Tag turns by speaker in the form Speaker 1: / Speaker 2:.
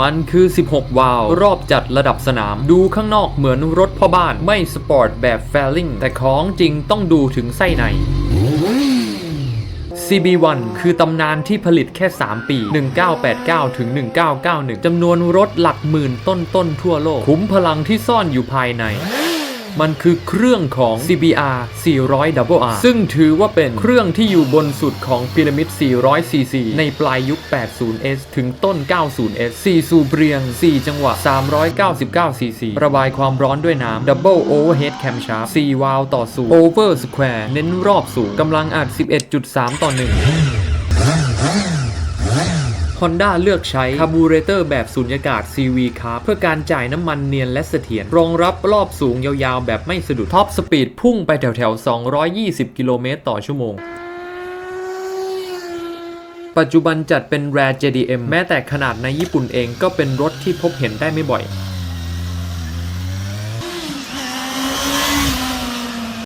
Speaker 1: มันคือ 16 วาล์วรอบจัดระดับสนาม ดูข้างนอกเหมือนรถพ่อบ้านไม่สปอร์ตแบบแฟลิงแต่ของจริงต้องดูถึงไส้ใน CB1 คือตำนานที่ผลิตแค่ 3 ปี 1989 ถึง 1991 จำนวนรถหลักหมื่นต้นๆ ทั่วโลก คุ้มพลังที่ซ่อนอยู่ภายใน มันคือเครื่องของ CBR 400 WR ซึ่งถือว่าเป็นเครื่องที่อยู่บนสุดของพีระมิด 400 cc ในปลายยุค 80s ถึงต้น 90s 4 สูบเรียง 4 จังหวะ 399 cc ระบายความร้อนด้วยน้ำ Double Overhead Camshaft 4วาล์วต่อสูบ Over Square เน้นรอบสูงกำลังอัด 11.3 ต่อ 1 Honda เลือกใช้คาบูเรเตอร์แบบสูญญากาศ CV ครับเพื่อการจ่ายน้ำมันเนียนและเสถียรรองรับรอบสูงยาวๆ แบบไม่สะดุดท็อปสปีดพุ่งไปแถวๆ 220 กิโลเมตรต่อชั่วโมงปัจจุบันจัดเป็น Rare JDM แม้แต่ขนาดในญี่ปุ่นเองก็เป็นรถที่พบเห็นได้ไม่บ่อย